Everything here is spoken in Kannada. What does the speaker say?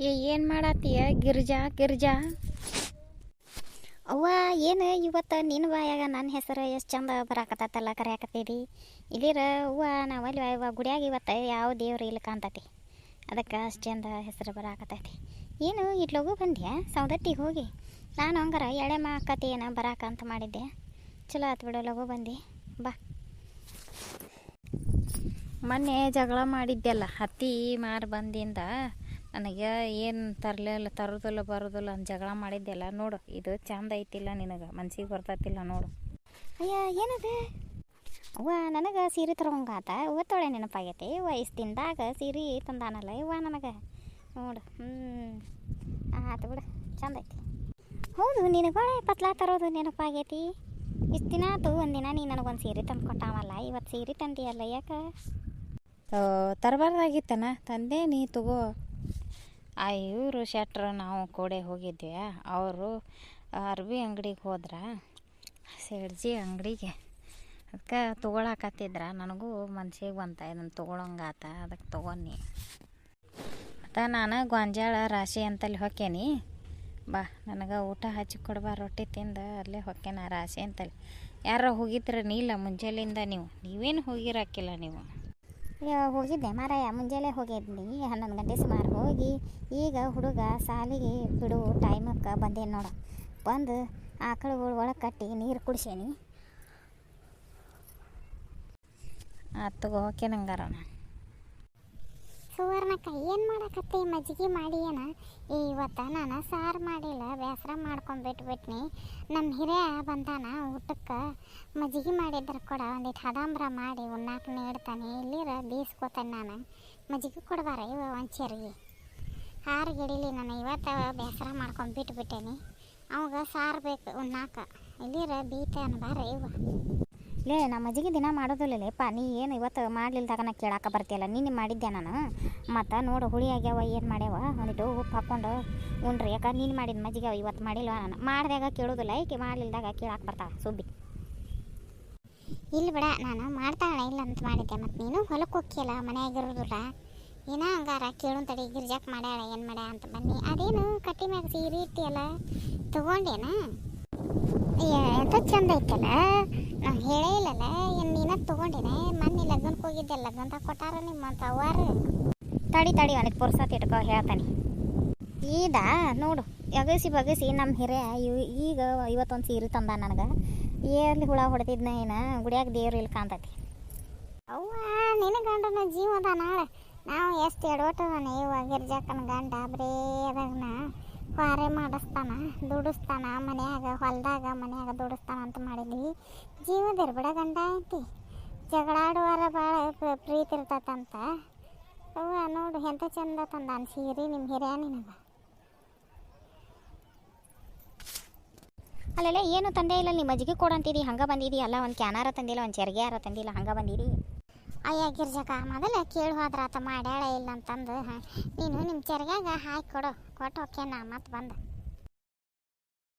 ಏ, ಏನು ಮಾಡತ್ತೀಯ? ಗಿರ್ಜಾ ಗಿರ್ಜಾ. ಅವ್ವ, ಏನು ಇವತ್ತು ನಿನ್ನ ಬಾಯಾಗ ನನ್ನ ಹೆಸರು ಎಷ್ಟು ಚಂದ ಬರಾಕತ್ತಲ್ಲ ಕರೆಯಾಕತ್ತೀರಿ ಇಲ್ಲಿರ ಅವ್ವ ನಾವಲ್ಲಿ ಅವ್ವ ಗುಡಿಯಾಗ ಇವತ್ತು ಯಾವ ದೇವ್ರು ಇಲ್ಲಿ ಕಾಣ್ತತಿ. ಅದಕ್ಕೆ ಅಷ್ಟು ಚಂದ ಹೆಸರು ಬರಾಕತ್ತೈತಿ. ಏನು, ಇಟ್ಲೋಗು ಬಂದ್ಯಾ? ಸೌದತ್ತಿಗೆ ಹೋಗಿ. ನಾನು ಹಂಗಾರ ಎಳೆ ಮಾಕತಿ ಏನ ಬರಾಕ ಅಂತ ಮಾಡಿದ್ದೆ. ಚಲೋ ಆತು ಬಿಡು, ಲಗು ಬಂದು. ಬಾ. ಮೊನ್ನೆ ಜಗಳ ಮಾಡಿದ್ದೆಲ್ಲ, ಹತ್ತಿ ಮಾರು ಬಂದಿಂದ ನನಗೆ ಏನು ತರಲಿಲ್ಲ ತರೋದಿಲ್ಲ ಬರೋದಿಲ್ಲ ಅಂತ ಜಗಳ ಮಾಡಿದ್ದೆಲ್ಲ ನೋಡು. ಇದು ಚಂದ ಐತಿಲ್ಲ ನಿನಗೆ ಮನ್ಸಿಗೆ ಬರ್ತೈತಿಲ್ಲ ನೋಡು. ಅಯ್ಯ ಏನದು? ಅವ್ವ ನನಗೆ ಸೀರೆ ತರೋಂಗಾತ ತೊಳೆ ನೆನಪಾಗೈತಿ. ವಯಸ್ಸಿಂದಾಗ ಸೀರೆ ತಂದಾನಲ್ಲ ಇವ್ವ ನನಗೆ. ನೋಡು ಹ್ಞೂ ಆತು ಬಿಡು. ಚಂದ ಐತಿ. ಹೌದು ನಿನಗೆ ಭಾಳ ಪತ್ಲಾ ತರೋದು ನೆನಪಾಗೈತಿ. ಇಷ್ಟು ದಿನ ಆತು ಒಂದಿನ ನೀ ನನಗೊಂದು ಸೀರೆ ತಂದು ಕೊಟ್ಟಾವಲ್ಲ. ಇವತ್ತು ಸೀರೆ ತಂದಿಯಲ್ಲ ಯಾಕೆ? ತರಬಾರ್ದಾಗಿತ್ತನ? ತಂದೆ ನೀ ತಗೋ. ಆ ಇವರು ಶೆಟ್ರು ನಾವು ಕೂಡೆ ಹೋಗಿದ್ವಿ. ಅವರು ಅರ್ವಿ ಅಂಗಡಿಗೆ ಹೋದ್ರ. ಸೇಡ್ಜಿ ಅಂಗಡಿಗೆ. ಅದಕ್ಕೆ ತೊಗೊಳಕತ್ತಿದ್ರ. ನನಗೂ ಮನ್ಸಿಗೆ ಬಂತ ಇದನ್ನು ತೊಗೊಳಂಗಾತ ಅದಕ್ಕೆ ತೊಗೊಂಡು ಮತ್ತು ನಾನು ಗೊಂಜಾಳ ರಾಶಿ ಅಂತಲ್ಲಿ ಹೊಕ್ಕೇನಿ. ಬಾ, ನನಗೆ ಊಟ ಹಚ್ಚಿ ಕೊಡ್ಬಾ, ರೊಟ್ಟಿ ತಿಂದು ಅಲ್ಲೇ ಹೊಕ್ಕೇನ ರಾಶಿ ಅಂತಲ್ಲಿ. ಯಾರೋ ಹೋಗಿದ್ರೆ ನೀಲ್ಲ ಮುಂಜಾನೆಯಿಂದ ನೀವು. ನೀವೇನು ಹೋಗಿರಾಕಿಲ್ಲ ನೀವು. ಹೋಗಿದ್ದೆ. ಮಾರಾಯ, ಮುಂಜಾನೆ ಹೋಗಿದ್ನಿ. ಹನ್ನೊಂದು ಗಂಟೆ ಸುಮಾರು ಹೋಗಿ, ಈಗ ಹುಡುಗ ಸಾಲಿಗೆ ಬಿಡು ಟೈಮಕ್ಕೆ ಬಂದೇನು ನೋಡು. ಬಂದು ಆಕಳುಗಳು ಒಳಗೆ ಕಟ್ಟಿ ನೀರು ಕುಡಿಸೇನಿ. ಆತು ತಗೋ ಓಕೆ ನಂಗಾರ ಸುವರ್ಣಕ್ಕ, ಏನು ಮಾಡಕತ್ತಿ ಮಜ್ಜಿಗೆ ಮಾಡಿ ಏನ ಇವತ್ತು ನಾನು ಸಾರು ಮಾಡಿಲ್ಲ, ಬೇಸರ ಮಾಡ್ಕೊಂಡ್ಬಿಟ್ಬಿಟ್ನಿ ನಮ್ಮ ಹಿರಿಯ ಬಂದಾನ ಊಟಕ್ಕೆ. ಮಜ್ಜಿಗೆ ಮಾಡಿದ್ರ ಕೊಡ, ಒಂದಿಟ್ ಹದಾಂಬ್ರ ಮಾಡಿ ಉಣ್ಣಾಕ ನೀಡ್ತಾನೆ. ಇಲ್ಲಿರ ಬೀಸ್ಕೋತಾನೆ ನಾನು. ಮಜ್ಜಿಗೆ ಕೊಡ್ಬಾರ ಇವ ಒಂದು ಚೆರಿಗೆ ಹಾರು ಗಿಡಿಲಿ ನಾನು ಇವತ್ತು ಬೇಸರ ಮಾಡ್ಕೊಂಡು ಬಿಟ್ಬಿಟ್ಟೇನಿ. ಅವಾಗ ಸಾರು ಬೇಕು ಉಣ್ಣಾಕ. ಇಲ್ಲಿರ ಬೀತೆ ಅನ್ಬಾರ ಇವ? ಲೇ ನಮ್ಮ ಅಜ್ಜಿಗೆ ದಿನ ಮಾಡೋದಿಲ್ಲಲೇಪ್ಪ ನೀ ಏನು ಇವತ್ತು ಮಾಡ್ಲಿಲ್ದಾಗ ನಾ ಕೇಳಾಕ ಬರ್ತೀಯಲ್ಲ, ನೀನು ಮಾಡಿದ್ದೆ ನಾನು? ಮತ್ತು ನೋಡು, ಹುಳಿ ಆಗ್ಯಾವ, ಏನು ಮಾಡ್ಯಾವ? ಒಂದಿಟ್ಟು ಉಪ್ಪು ಹಾಕ್ಕೊಂಡು ಉಂಡ್ರಿ, ಯಾಕೆ ನೀನು ಮಾಡಿದ ಮಜ್ಜಿಗೆ ಇವತ್ತು ಮಾಡಿಲ್ವ ನಾನು? ಮಾಡಿದಾಗ ಕೇಳೋದಿಲ್ಲ, ಈಕೆ ಮಾಡ್ಲಿಲ್ದಾಗ ಕೇಳಾಕ ಬರ್ತಾವ ಸುಬ್ಬಿ. ಇಲ್ಲಿ ಬಿಡ, ನಾನು ಮಾಡ್ತಾಳೆ ಇಲ್ಲ ಅಂತ ಮಾಡಿದ್ದೆ ಮತ್ತು ನೀನು ಹೊಲಕ್ಕೆ ಹೋಗ್ಯಲ್ಲ ಮನೆಯಾಗಿರೋದಿಲ್ಲ ಏನೋ ಹಂಗಾರ, ಕೇಳು ತಡಿ ಗಿರ್ಜಾಕ್ ಮಾಡ್ಯಾಳ, ಏನು ಮಾಡ್ಯಾ ಅಂತ ಬನ್ನಿ. ಅದೇನು ಕಟ್ಟಿ ಮ್ಯಾಗ ಸೀರೆ ಇರ್ತೀಯಲ್ಲ ತೊಗೊಂಡೇನಾ? ಎಂತ ಚಂದ ಐತಲ್ಲ? ಹೇಳೇ ಇಲ್ಲಲ್ಲ ಏನು ನೀನ ತಗೊಂಡೇನೆ, ಮೊನ್ನೆ ಲಗ್ನಕ್ಕೆ ಹೋಗಿದ್ದೆ, ಲಗ್ನದಾಗ ಕೊಟ್ಟಾರ ನಿಮ್ಮ ಅವ್ವಾರ. ತಡಿ ತಡಿ, ಅವನಿಗೆ ಪುರ್ಸತ್ ಇಟ್ಕೋ, ಹೇಳ್ತಾನೆ. ಈದ, ನೋಡು, ಎಗಸಿ ಬಗಸಿ ನಮ್ಮ ಹಿರಿಯ ಈಗ ಇವತ್ತೊಂದು ಸೀರೆ ತಂದ ನನಗೆ. ಏರ್ಲಿ ಹುಳ ಹೊಡೆದಿದ್ನ ಏನು, ಗುಡಿಯಾಗ ದೇವ್ರು ಇಲ್ಲಿ ಕಾಣ್ತೈತಿ ಅವ್ವ, ನಿನ್ನ ಗಂಡನ ಜೀವದ ನಾಳೆ. ನಾವು ಎಷ್ಟು ಎಡವಟ್ಟದಾನೆ ಇವಾಗ ಗಿರ್ಜಾಕನ ಗಂಡ, ಬರೇ ಅದಾಗನ. ಹೊರೆ ಮಾಡಿಸ್ತಾನ, ದುಡಿಸ್ತಾನ, ಮನ್ಯಾಗ, ಹೊಲ್ದಾಗ ಮನ್ಯಾಗ ದುಡಿಸ್ತಾನ ಅಂತ ಮಾಡಿದ್ವಿ. ಜೀವದಿರ್ ಬಿಡ ಗಂಡ ಐತಿ ಜಗಳಾಡುವಾರ ಭಾಳ ಪ್ರೀತಿ ಇರ್ತೈತಂತ. ಅವ್ವ ನೋಡು ಎಂತ ಚಂದ ತಂದಾನ ಸೀರೆ ನಿಮ್ಮ ಹಿರಿಯ ನಿನಗ. ಅಲ್ಲೆಲ್ಲ ಏನು ತಂದೆ ಇಲ್ಲ ನಿಮ್ಮ ಮಜ್ಜಿಗೆ ಕೊಡಂತಿದಿ ಹಂಗೆ ಬಂದಿದಿ, ಅಲ್ಲ ಒಂದು ಕ್ಯಾನಾರ ತಂದಿಲ್ಲ, ಒಂದು ಚೆರ್ಗೆ ಯಾರ ತಂದಿಲ್ಲ, ಹಂಗೆ ಬಂದಿದಿ. ಅಯ್ಯ ಗಿರ್ಜಕ, ಮೊದಲ ಹೋದ್ರ ಹೋದ್ರಾತ ಮಾಡ್ಯಾಳ ಇಲ್ಲ ಅಂತಂದು ಹಾಂ. ನೀನು ನಿಮ್ಮ ಚೆರ್ಗ್ಯಾಗ ಹಾಕಿ ಕೊಡು, ಕೊಟ್ಟು ಓಕೆ ನಾ ಮತ್ತೆ ಬಂದು.